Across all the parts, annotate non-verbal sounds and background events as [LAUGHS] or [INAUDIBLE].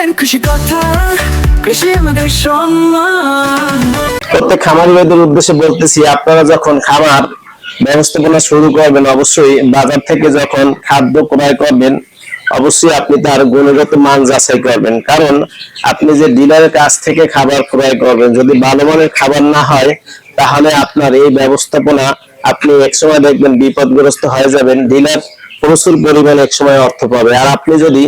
বলছেন খুশি কথা কৃষি আমাদের সম্মান প্রত্যেক খামারি ভাইদের উদ্দেশ্যে বলতেছি, আপনারা যখন খামার ব্যবস্থাপনা শুরু করবেন, অবশ্যই বাজার থেকে যখন খাদ্য ক্রয় করবেন, অবশ্যই আপনি তার গুণগত মান যাচাই করবেন। কারণ আপনি যে ডিলারের কাছ থেকে খাবার ক্রয় করবেন, যদি ভালো মানের খাবার না হয়, তাহলে আপনার এই ব্যবস্থাপনা আপনি একসময় দেখবেন বিপদগ্রস্ত হয়ে যাবেন। ডিলার প্রচুর পরিমাণে একসময় অর্থ পাবে। আর আপনি যদি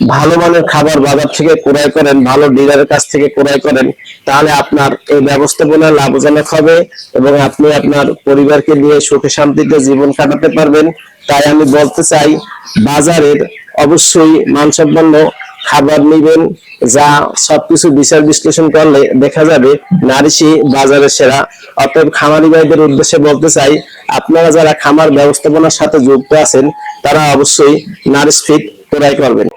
ভালো মানের খাবার বাজার থেকে ক্রয় করেন, ভালো ডিলারের কাছ থেকে ক্রয় করেন, তাহলে আপনার এই ব্যবস্থাপনা লাভজনক হবে এবং আপনি আপনার পরিবারকে নিয়ে সুখে শান্তিতে জীবন কাটাতে পারবেন। তাই আমি বলতে চাই, বাজারের অবশ্যই মানসম্পন্ন খাবার নিবেন, যা সবকিছু বিচার বিশ্লেষণ করলে দেখা যাবে নারিশি বাজারের সেরা। অতএব খামারি ভাইদের উদ্দেশ্যে বলতে চাই, আপনারা যারা খামার ব্যবস্থাপনার সাথে যুক্ত আছেন, তারা অবশ্যই নারিশ ফিট ক্রয় করবেন।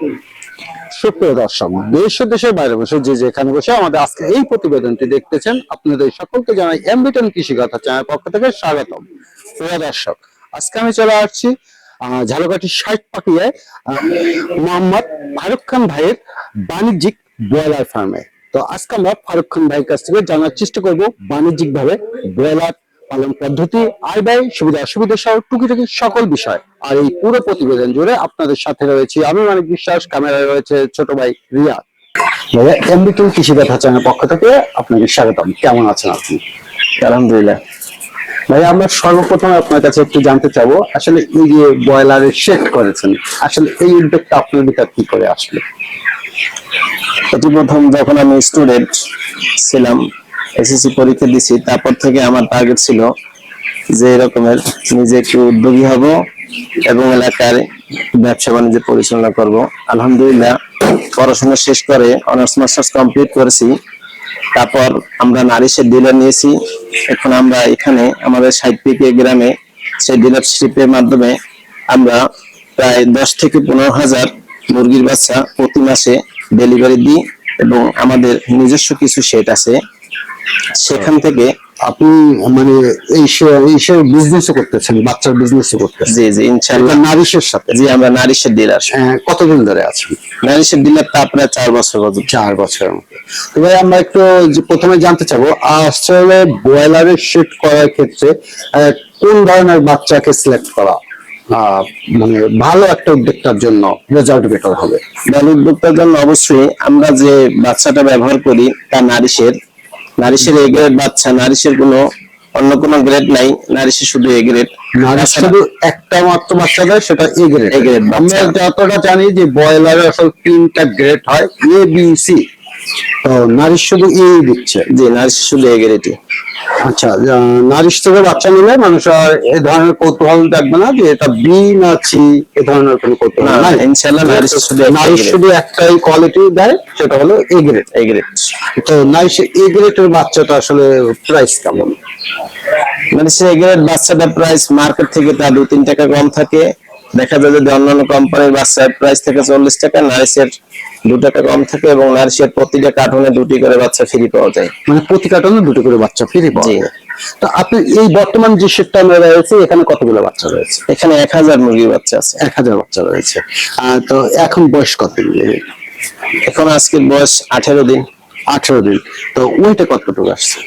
সুপ্রিয় দর্শক, দেশ দেশের বাইরে বসে যে যেখানে বসে আমাদের আজকে এই প্রতিবেদনটি দেখতেছেন, আপনাদের সকলকে জানাই এমবিটন কৃষি কথা চ্যানেল পক্ষ থেকে স্বাগতম। প্রিয় দর্শক, আজকে আমি চলে আসছি ঝালকাঠি ষাট পাকিয়ায় মোহাম্মদ ফারুক খান ভাইয়ের বাণিজ্যিক ব্রয়লার ফার্মে। তো আজকে আমরা ফারুক খান ভাইয়ের কাছ থেকে জানার চেষ্টা করব বাণিজ্যিক ভাবে ব্রয়লার পালন পদ্ধতি আয় ব্যয় সুবিধা অসুবিধা সহ টুকিটাকি সকল বিষয়। আর এই পুরো প্রতিবেদন জুড়ে আপনাদের সাথে রয়েছে আমি মানিক বিশ্বাস ক্যামেরায় রয়েছে ছোট ভাই ভাইয়া এমবিটন কৃষি কথা পক্ষ থেকে আপনাকে স্বাগতম। কেমন আছেন আপনি? আলহামদুলিল্লাহ। ভাইয়া আমরা সর্বপ্রথম আপনার কাছে একটু জানতে চাবো আসলে এই যে ব্রয়লারের শেড করেছেন আসলে এই উদ্যোগটা আপনার ভিতর কি করে আসলো? প্রথম যখন আমি স্টুডেন্ট ছিলাম এসএসসি পরীক্ষা দিছি, তারপর থেকে আমার টার্গেট ছিল যে এরকমের নিজে একটু উদ্যোগী হব এবং এলাকার ব্যবসা বাণিজ্য পরিচালনা করব। আলহামদুলিল্লাহ, পড়াশোনা শেষ করে অনার্স মাস্টার্স কমপ্লিট করেছি। তারপর আমরা নারিশের ডিলার নিয়েছি। এখন আমরা এখানে আমাদের সাহিত্যিকে গ্রামে সেই ডিলারশিপের মাধ্যমে আমরা প্রায় দশ থেকে পনেরো হাজার মুরগির বাচ্চা প্রতি মাসে ডেলিভারি দিই এবং আমাদের নিজস্ব কিছু সেট আছে। সেখান থেকে আপনি মানে এই এই বিজনেস করতেছেন বাচ্চার বিজনেস করতেছেন। জি জি ইনশাল্লাহ। নারিশের সাথে। জি আমরা নারিশের ডিলার কতদিন ধরে আছেন? নারিশের ডিলার তা প্রায় চার বছর চার তো ভাই আমরা একটু প্রথমে জানতে চাবো আসলে ব্রয়লারের শিফট করার ক্ষেত্রে কোন ধরনের বাচ্চাকে সিলেক্ট করা আহ, মানে ভালো একটা উদ্যোক্তার জন্য রেজাল্ট বেটার হবে? ভালো উদ্যোক্তার জন্য অবশ্যই আমরা যে বাচ্চাটা ব্যবহার করি তা নারিশের নারিশের এ গ্রেড বাচ্চা নারিশের কোনো অন্য কোনো গ্রেড নাই নারিশের শুধু এ গ্রেড নারী শুধু একটা মাত্র বাচ্চা দেয় সেটা এ গ্রেড এ গ্রেড। আমরা যতটা জানি যে ব্রয়লার আসলে তিনটা গ্রেড হয় এ বি সি তো নারী শুধু এ দিচ্ছে। যে নারী শুধু এ গ্রেডই আচ্ছা নারিশ থেকে বাচ্চা নিলে মানুষ আর এ ধরনের কৌতূহল দেখবে না যে এটা বি না সি এ ধরনের কোনো কৌতূহল না, ইনশাআল্লাহ নারিশ শুধু নারিশ শুধু একটাই কোয়ালিটি দেয় সেটা হলো এ গ্রেড এ গ্রেড তো নারিশ এ গ্রেডের বাচ্চাটা আসলে প্রাইস কেমন? নারিশের এ গ্রেড বাচ্চাটা প্রাইস মার্কেট থেকে তা দু তিন টাকা কম থাকে। দেখা যায় যদি অন্যান্য কোম্পানির বাচ্চার প্রাইস থেকে চল্লিশ টাকা নারিশের দু টাকা কম থাকে এবং নারিশের প্রতিটা কার্টুনে দুটি করে বাচ্চা ফ্রি পাওয়া যায়। মানে প্রতি কার্টনে দুটো করে বাচ্চা ফ্রি পাওয়া যায়। তো আপনি এই বর্তমান যে সেটটা আমরা রয়েছে এখানে কতগুলো বাচ্চা রয়েছে? এখানে এক হাজার মুরগির বাচ্চা আছে। এক হাজার বাচ্চা রয়েছে। তো এখন বয়স কত এখন আজকের বয়স আঠেরো দিন। আঠারো দিন। তো ওইটা কতটুকু আসছে?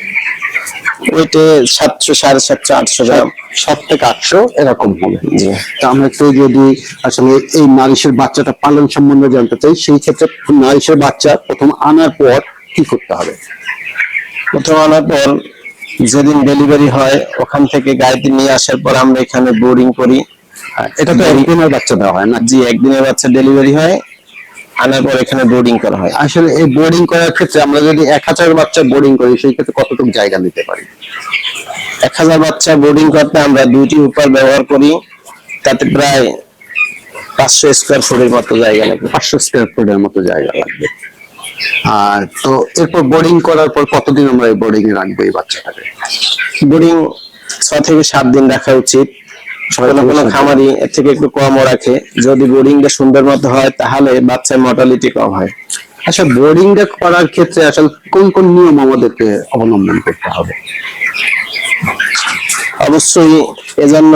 ওইটে সাতশো সাড়ে সাতশো আটশো গ্রাম। সাত থেকে আটশো এরকম হবে। জি। আমরা একটু যদি আসলে এই নারিশের বাচ্চাটা পালন সম্বন্ধে জানতে চাই সেই ক্ষেত্রে নারিশের বাচ্চা প্রথম আনার পর কি করতে হবে? প্রথম আনার পর যেদিন ডেলিভারি হয় ওখান থেকে গাড়িতে নিয়ে আসার পর আমরা এখানে বোর্ডিং করি। হ্যাঁ, এটা তো একদিনের বাচ্চা দেওয়া হয় না? জি একদিনের বাচ্চা ডেলিভারি হয়। আনার পর এখানে বোর্ডিং করা হয়। আসলে এই বোর্ডিং করার ক্ষেত্রে আমরা যদি এক হাজার বাচ্চা বোর্ডিং করি সেই ক্ষেত্রে কতটুকু জায়গা নিতে পারি? এক হাজার বাচ্চা বোর্ডিং করতে আমরা দুইটি উপর ব্যবহার করি তাতে প্রায় পাঁচশো স্কোয়ার ফুটের মতো জায়গা লাগবে। পাঁচশো স্কোয়ার ফুটের মতো জায়গা লাগবে। আর তো এরপর বোর্ডিং করার পর কতদিন আমরা এই বোর্ডিং এ রাখব এই বাচ্চাটাকে? বোর্ডিং ছ থেকে সাত দিন রাখা উচিত। কোনো থেকে কোনো খামারি এর থেকে একটু কমও রাখে। যদি বোর্ডিংটা সুন্দর মতো হয় তাহলে বাচ্চার মর্টালিটি কম হয়। আচ্ছা বোর্ডিং টা করার ক্ষেত্রে আসলে কোন কোন নিয়ম আমাদেরকে অবলম্বন করতে হবে? অবশ্যই এজন্য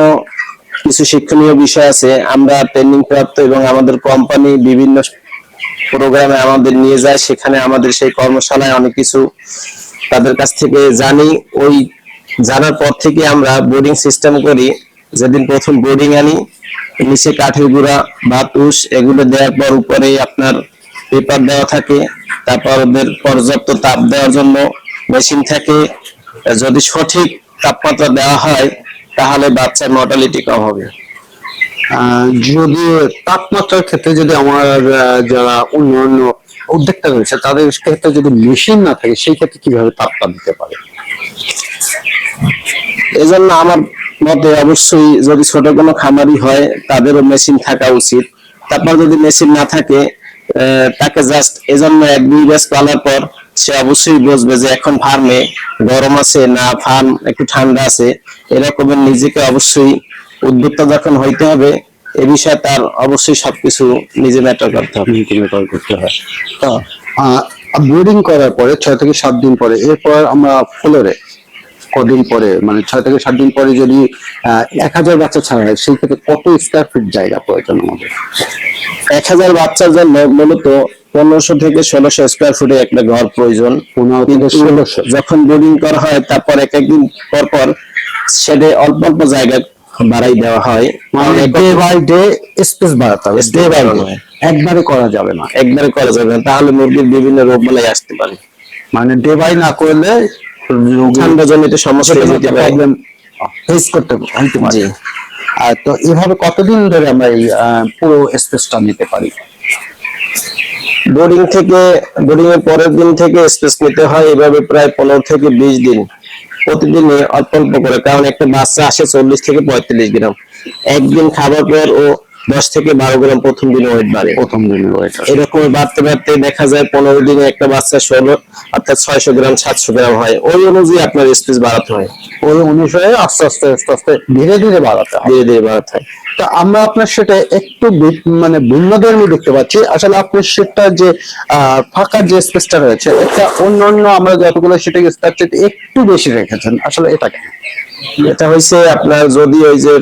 কিছু শিক্ষণীয় বিষয় আছে। আমরা ট্রেনিং প্রাপ্ত এবং আমাদের কোম্পানি বিভিন্ন প্রোগ্রামে আমাদের নিয়ে যায়। সেখানে আমাদের সেই কর্মশালায় অনেক কিছু তাদের কাছ থেকে জানি। ওই জানার পর থেকে আমরা বোর্ডিং সিস্টেম করি। যেদিন প্রথম বোর্ডিং আনি, নিচে কাঠের গুঁড়া বা তুষ এগুলো দেওয়ার পর উপরে আপনার পেপার দেওয়া থাকে। তারপর ওদের পর্যাপ্ত তাপ দেওয়ার জন্য মেশিন থাকে। যদি সঠিক তাপমাত্রা দেওয়া হয়, তাহলে বাচ্চার মর্টালিটি কম হবে। যদি তাপমাত্রার ক্ষেত্রে যদি আমার যারা অন্যান্য উদ্যোক্তা রয়েছে, তাদের ক্ষেত্রে যদি মেশিন না থাকে, সেই ক্ষেত্রে কীভাবে তাপটা দিতে পারে? এজন্য আমার মতে অবশ্যই যদি ছোট কোনো খামারি হয় তাদেরও মেশিন থাকা উচিত। তারপর যদি মেশিন না থাকে তাকে জাস্ট এজন্য এক দুই ব্যাস পালার পর সে অবশ্যই বুঝবে যে এখন ফার্মে গরম আছে না ফার্ম একটু ঠান্ডা আছে। এরকমের নিজেকে অবশ্যই উদ্যোক্তা যখন হইতে হবে এ বিষয়ে তার অবশ্যই সবকিছু নিজে ম্যাটার করতে হবে। করতে হয়। তো ব্রিডিং করার পরে ছয় থেকে সাত দিন পরে এরপর আমরা ফ্লোরে কদিন পরে মানে ছয় থেকে সাত দিন পরে যদি এক হাজার বাচ্চা ছাড়া হয় সেই ক্ষেত্রে কত স্কোয়ার ফিট জায়গা প্রয়োজন আমাদের? এক হাজার বাচ্চার জন্য মূলত পনেরোশো থেকে ষোলোশো স্কোয়ার ফুটে একটা ঘর প্রয়োজন। পনেরো থেকে ষোলোশো। যখন বোর্ডিং করা হয় তারপর এক একদিন পর পর সেটা অল্প অল্প জায়গা বাড়াই দেওয়া হয়। মানে ডে বাই ডে স্পেস বাড়াতে হবে ডে বাই ডে হয়। একবারে করা যাবে না। একবারে করা যাবে না। তাহলে মুরগির বিভিন্ন রোগ বালাই আসতে পারে। মানে ডে বাই না করলে ঠান্ডা জনিত সমস্যা যেতে পারে। প্রবলেম ফেস করতে হইতে পারে। আর তো এভাবে কতদিন ধরে আমরা এই পুরো স্পেসটা নিতে পারি? বোর্ডিং থেকে বোর্ডিং এর পরের দিন থেকে স্পেস নিতে হয় এভাবে প্রায় পনেরো থেকে বিশ দিন। প্রতিদিনে অল্প অল্প করে কারণ একটা বাচ্চা আসে চল্লিশ থেকে পঁয়তাল্লিশ গ্রাম। একদিন খাবার পর ও দশ থেকে বারো গ্রাম প্রথম দিনে ওয়েট বাড়ে। প্রথম দিনের ওয়েটা এরকম বাড়তে বাড়তে দেখা যায় পনেরো দিনে একটা বাচ্চা ষোলো অর্থাৎ ছয়শো গ্রাম সাতশো গ্রাম হয়। ওই অনুযায়ী আপনার স্পেস বাড়াতে হয়। ওই অনুসারে আস্তে আস্তে আস্তে আস্তে ধীরে ধীরে বাড়াতে হয়। ধীরে ধীরে বাড়াতে হয়। তো আমরা আপনার সেটা একটু মানে ভিন্ন ধর্মী দেখতে পাচ্ছি। আসলে আপনার সেটা যে আহ, ফাঁকা যে স্পেসটা রয়েছে এটা অন্যান্য আমরা যতগুলো সেটা তার একটু বেশি রেখেছেন। আসলে এটা এটা হয়েছে আপনার যদি ওই যে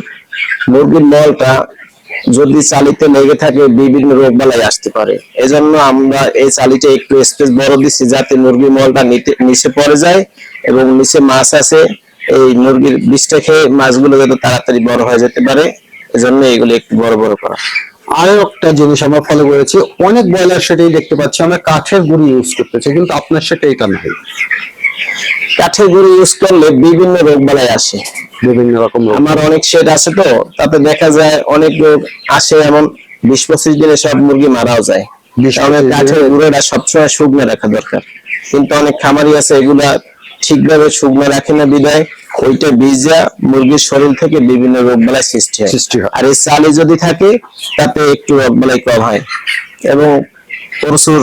মুরগির মলটা যদি চালিতে লেগে থাকে, বিভিন্ন রোগ বালাই আসতে পারে। এজন্য আমরা এই চালিটা একটু স্পেস বড় দিচ্ছি যাতে মুরগির মলটা নিচে পড়ে যায় এবং নিচে মাছ আছে। এই মুরগির বিষটা খেয়ে মাছগুলো যাতে তাড়াতাড়ি বড় হয়ে যেতে পারে। এজন্য এগুলো একটু বড় বড় করা। আরও একটা জিনিস আমরা ফলো করেছি, অনেক ব্রয়লার সেটাই দেখতে পাচ্ছি, আমরা কাঠের গুঁড়ি ইউজ করতেছি, কিন্তু আপনার সেটা এটা নাই। কাঠের গুঁড়ি ইউজ করলে বিভিন্ন রোগ বালাই আসে। বিভিন্ন রকম আমার অনেক শেড আছে তো তাতে দেখা যায় অনেক রোগ আসে এমন বিশ পঁচিশ দিনে সব মুরগি মারাও যায়। বিশ আমাদের পঁচিশ কাঠের গুঁড়োটা সবসময় শুকনো রাখা দরকার। কিন্তু অনেক খামারি আছে এগুলা ঠিকভাবে শুকনো রাখে না বিদায় ওইটা বীজা মুরগির শরীর থেকে বিভিন্ন রোগ বালাই হয়। সৃষ্টি হয়। আর এই চালি যদি থাকে তাতে একটু রোগ বালাই কম হয়। এবং প্রচুর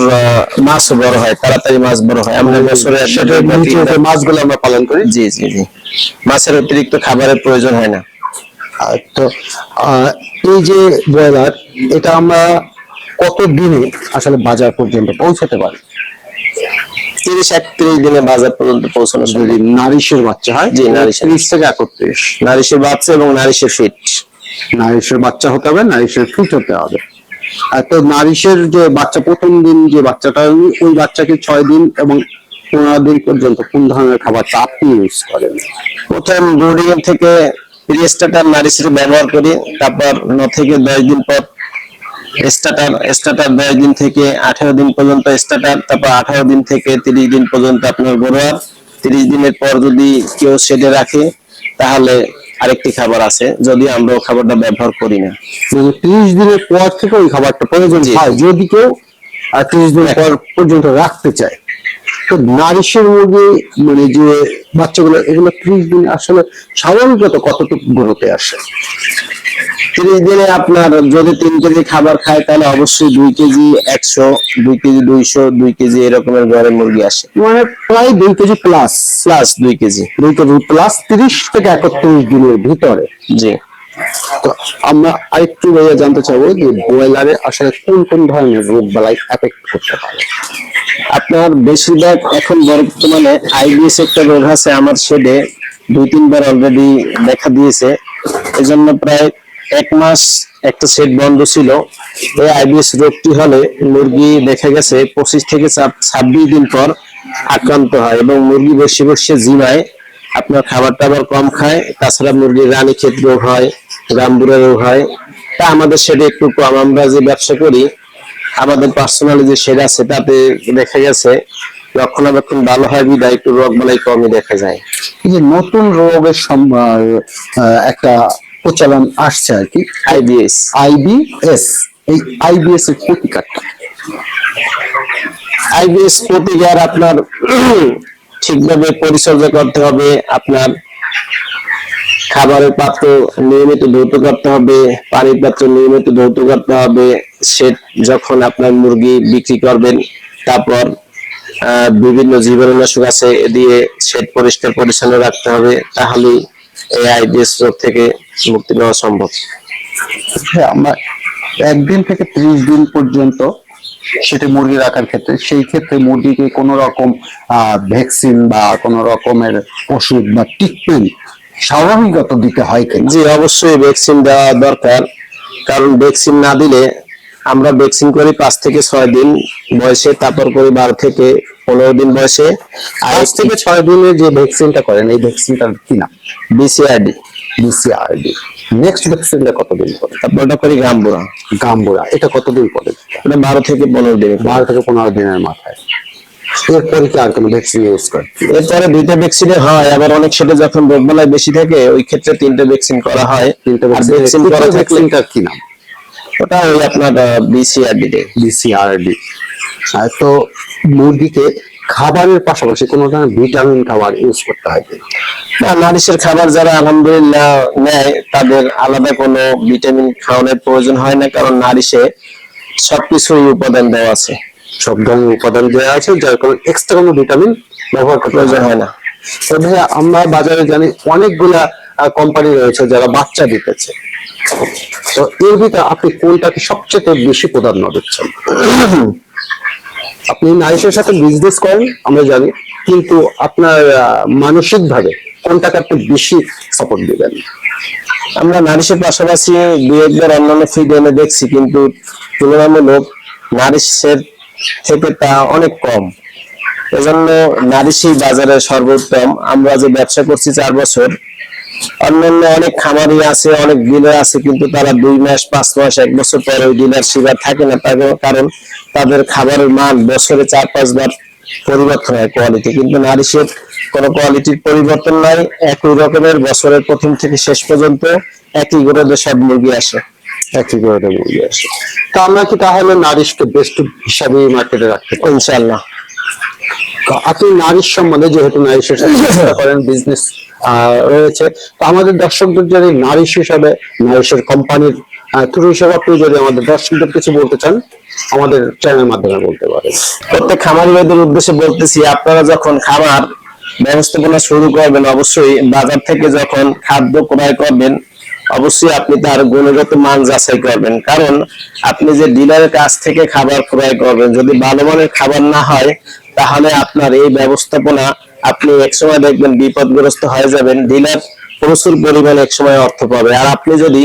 মাছও বড় হয় তাড়াতাড়ি মাছ বড় হয়। আমরা বছরে যে মাছগুলো আমরা পালন করি? জি জি জি। মাছের অতিরিক্ত খাবারের প্রয়োজন হয় না। তো এই যে ব্রয়লার এটা আমরা কত দিনে আসলে বাজার পর্যন্ত পৌঁছাতে পারি? তিরিশ একত্রিশ দিনে বাজার পর্যন্ত পৌঁছানো যদি নারিশের বাচ্চা হয় জি, নারিশের। ত্রিশ থেকে একত্রিশ। নারিশের বাচ্চা এবং নারিশের ফিট। নারিশের বাচ্চা হতে হবে নারিশের ফিট হতে হবে। তো নারিশের যে বাচ্চা, প্রথম দিন যে বাচ্চাটা, ওই বাচ্চাকে ছয় দিন এবং পনেরো দিন পর্যন্ত কোন ধরনের খাবারটা আপনি ইউজ করেন? প্রথম ব্রুডিং থেকে স্টার্টার নারিশের ব্যবহার করি, তারপর ন থেকে দশ দিন পর স্টার্টার স্টার্টার দশ দিন থেকে আঠারো দিন পর্যন্ত স্টার্টার তারপর আঠারো দিন থেকে তিরিশ দিন পর্যন্ত আপনার গরুয়ার। তিরিশ দিনের পর যদি কেউ শেডে রাখে, তাহলে আরেকটি খাবার আছে যদি আমরা ওই খাবারটা ব্যবহার করি না। যদি ত্রিশ দিনের পর থেকে ওই খাবারটা প্রয়োজন হয় যদি কেউ আর ত্রিশ দিন পর পর্যন্ত রাখতে চায়। তো নারিশের মুরগি মানে যে বাচ্চাগুলো এগুলো ত্রিশ দিন আসলে স্বাভাবিকত কতটুকু গুরুতে আসে? তিরিশ দিনে আপনার যদি তিন কেজি খাবার খায় তাহলে অবশ্যই দুই কেজি একশো দুই কেজি দুইশো দুই কেজি এরকমের ঘরে মুরগি আসে। মানে প্রায় দুই কেজি প্লাস প্লাস দুই কেজি। দুই কেজি প্লাস তিরিশ থেকে একত্রিশ দিনের ভিতরে। জি। তো আমরা আরেকটু ভাইয়া জানতে চাবো যে ব্রয়লারে আসলে কোন কোন ধরনের রোগ বালাই এফেক্ট করতে পারে? আপনার বেশিরভাগ এখন বর্তমানে আইবিএস একটা রোগ আছে আমার শেডে দুই তিনবার অলরেডি দেখা দিয়েছে। এজন্য প্রায় এক মাস একটা সেট বন্ধ ছিল। এই আইবিএস রোগটি হলে মুরগি দেখা গেছে পঁচিশ থেকে ছাব্বিশ দিন পর আক্রান্ত হয় এবং মুরগি বসে বসে জিমায়, আপনার খাবার টাবার কম খায়, তাছাড়া মুরগির রানী ক্ষেত রোগ হয়, গাম্বুরা রোগ হয়। তা আমাদের সেটা একটু কম, আমরা যে ব্যবসা করি, আমাদের পার্সোনালি যে সেট আছে তাতে দেখা গেছে রক্ষণাবেক্ষণ ভালো হয়, বিদায় একটু রোগ বালাই কমই দেখা যায়। যে নতুন রোগের একটা প্রচলন আসছে আর কি। আইবিএস আইবিএস এই আইবিএস এর প্রতিকারটা। আইবিএস প্রতিকার আপনার ঠিকভাবে পরিচর্যা করতে হবে আপনার খাবারের পাত্র নিয়মিত ধৌত করতে হবে পানির পাত্র নিয়মিত ধৌত করতে হবে সে যখন আপনার মুরগি বিক্রি করবেন তারপর আহ, বিভিন্ন জীবাণুনাশক আছে এ দিয়ে সেট পরিষ্কার পরিচ্ছন্ন রাখতে হবে তাহলেই এই আইবিএস রোগ থেকে মুক্তি পাওয়া সম্ভব? হ্যাঁ আমরা একদিন থেকে ত্রিশ দিন পর্যন্ত সেটা মুরগি রাখার ক্ষেত্রে সেই ক্ষেত্রে মুরগিকে কোনো রকম ভ্যাকসিন বা কোনো রকমের ওষুধ বা ট্রিটমেন্ট স্বাভাবিকত দিতে হয় কিনা? জি অবশ্যই ভ্যাকসিন দেওয়া দরকার। কারণ ভ্যাকসিন না দিলে আমরা ভ্যাকসিন করি পাঁচ থেকে ছয় দিন বয়সে তারপর করি বারো থেকে পনেরো দিন বয়সে পাঁচ থেকে ছয় দিনের যে ভ্যাকসিনটা করেন এই ভ্যাকসিনটার কি নাম বিসিআরডি বিসিআরডি নেক্সট ভ্যাকসিনটা কতদিন পরে? তারপর ওটা করি গাম্বুরা। গাম্বুরা এটা কতদিন পরে? ওটা বারো থেকে পনেরো দিন বারো থেকে পনেরো দিনের মাথায়। এরপরে কি আর কোনো ভ্যাকসিন ইউজ করে এরপরে দুইটা ভ্যাকসিনে হয় আবার অনেক সেটা যখন রোগবালাই বেশি থাকে ওই ক্ষেত্রে তিনটে ভ্যাকসিন করা হয়। তিনটা ভ্যাকসিন করা ভ্যাকসিনটার কি নাম? ওটা ওই আপনার বিসিআরডি তে। বিসিআরডি তো মুরগিকে খাবারের পাশাপাশি কোনো ধরনের ভিটামিন খাবার ইউজ করতে হয় নারিশের খাবার যারা আলহামদুলিল্লাহ নেয় তাদের আলাদা কোনো ভিটামিন খাওয়ানোর প্রয়োজন হয় না কারণ নারিশে সবকিছুই উপাদান দেওয়া আছে। সব ধরনের উপাদান দেওয়া আছে যার কারণে এক্সট্রা কোনো ভিটামিন ব্যবহার করতে প্রয়োজন হয় না। ভাইয়া আমরা বাজারে জানি অনেকগুলা কোম্পানি রয়েছে যারা বাচ্চা দিতেছে। তো এর ভিতরে আপনি কোনটাকে সবচেয়ে বেশি প্রাধান্য দিচ্ছেন? [CLEARS THROAT] আপনি নারীদের সাথে বিজনেস করেন, আমরা জানি, কিন্তু আপনার মানসিক ভাবে কোনটাকে আপনি বেশি সাপোর্ট দিবেন? আমরা নারিশের পাশাপাশি একবার অন্যান্য ফিড দেখছি, কিন্তু তুলনামূলক নারিশের থেকে তা অনেক কম। এজন্য নারিশই বাজারে সর্বোত্তম। আমরা যে ব্যবসা করছি চার বছর অন্যান্য অনেক খামারি আছে অনেক ডিলার আছে কিন্তু তারা দুই মাস পাঁচ মাস এক বছর পরে ওই ডিলার শিবার থাকে না। তার কারণ তাদের খাবারের মান বছরে চার পাঁচবার পরিবর্তন হয় কোয়ালিটি কিন্তু নারিশের কোনো কোয়ালিটির পরিবর্তন নাই একই রকমের বছরের প্রথম থেকে শেষ পর্যন্ত একই গ্রোথে সব মুরগি আসে। একই করে দেবো আসে। তো আমরা কি তাহলে নারিশকে বেস্ট হিসাবে মার্কেটে রাখতে ইনশাল্লাহ আপনি নারীর সম্বন্ধে যেহেতু [LAUGHS] চেষ্টা করেন বিজনেস রয়েছে তো আমাদের দর্শকদের যদি নারীশ হিসাবে নারীশের কোম্পানির থ্রু হিসাবে আপনি যদি আমাদের দর্শকদের কিছু বলতে চান আমাদের চ্যানেলের মাধ্যমে বলতে পারেন। প্রত্যেক খামারি ভাইদের উদ্দেশ্যে বলতেছি আপনারা যখন খামার ব্যবস্থাপনা শুরু করবেন অবশ্যই বাজার থেকে যখন খাদ্য ক্রয় করবেন অবশ্যই আপনি তার গুণগত মান যাচাই করবেন। কারণ আপনি যে ডিলারের কাছ থেকে খাবার ক্রয় করবেন যদি ভালো মানের খাবার না হয় তাহলে আপনার এই ব্যবস্থাপনা আপনি একসময় দেখবেন বিপদগ্রস্ত হয়ে যাবেন ডিলার প্রচুর পরিমাণে একসময় অর্থ পাবে। আর আপনি যদি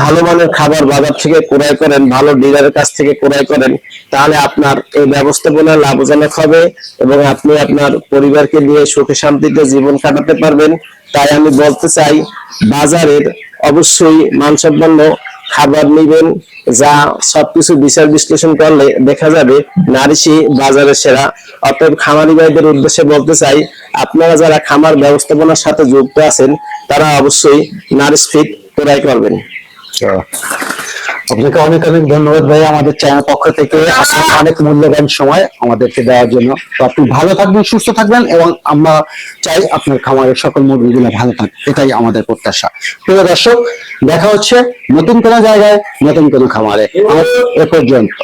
ভালো মানের খাবার বাজার থেকে ক্রয় করেন, ভালো ডিলারের কাছ থেকে ক্রয় করেন, তাহলে আপনার এই ব্যবস্থাপনা লাভজনক হবে এবং আপনি আপনার পরিবারকে নিয়ে সুখে শান্তিতে জীবন কাটাতে পারবেন। তাই আমি বলতে চাই, বাজারের অবশ্যই মানসম্পন্ন খাবার নিবেন, যা সবকিছু বিচার বিশ্লেষণ করলে দেখা যাবে নারী বাজারে সেরা। অতএব খামারি ভাইদের উদ্দেশ্যে বলতে চাই, আপনারা যারা খামার ব্যবস্থাপনার সাথে যুক্ত আছেন, তারা অবশ্যই নারিশ ফিট ক্রয় করবেন। আপনাকে অনেক অনেক ধন্যবাদ ভাই আমাদের চ্যানেল পক্ষ থেকে। আপনার অনেক মূল্যবান সময় আমাদেরকে দেওয়ার জন্য। তো আপনি ভালো থাকবেন সুস্থ থাকবেন এবং আমরা চাই আপনার খামারের সকল মুরগিগুলো ভালো থাক। এটাই আমাদের প্রত্যাশা। প্রিয় দর্শক দেখা হচ্ছে নতুন কোনো জায়গায় নতুন কোনো খামারে। এ পর্যন্ত।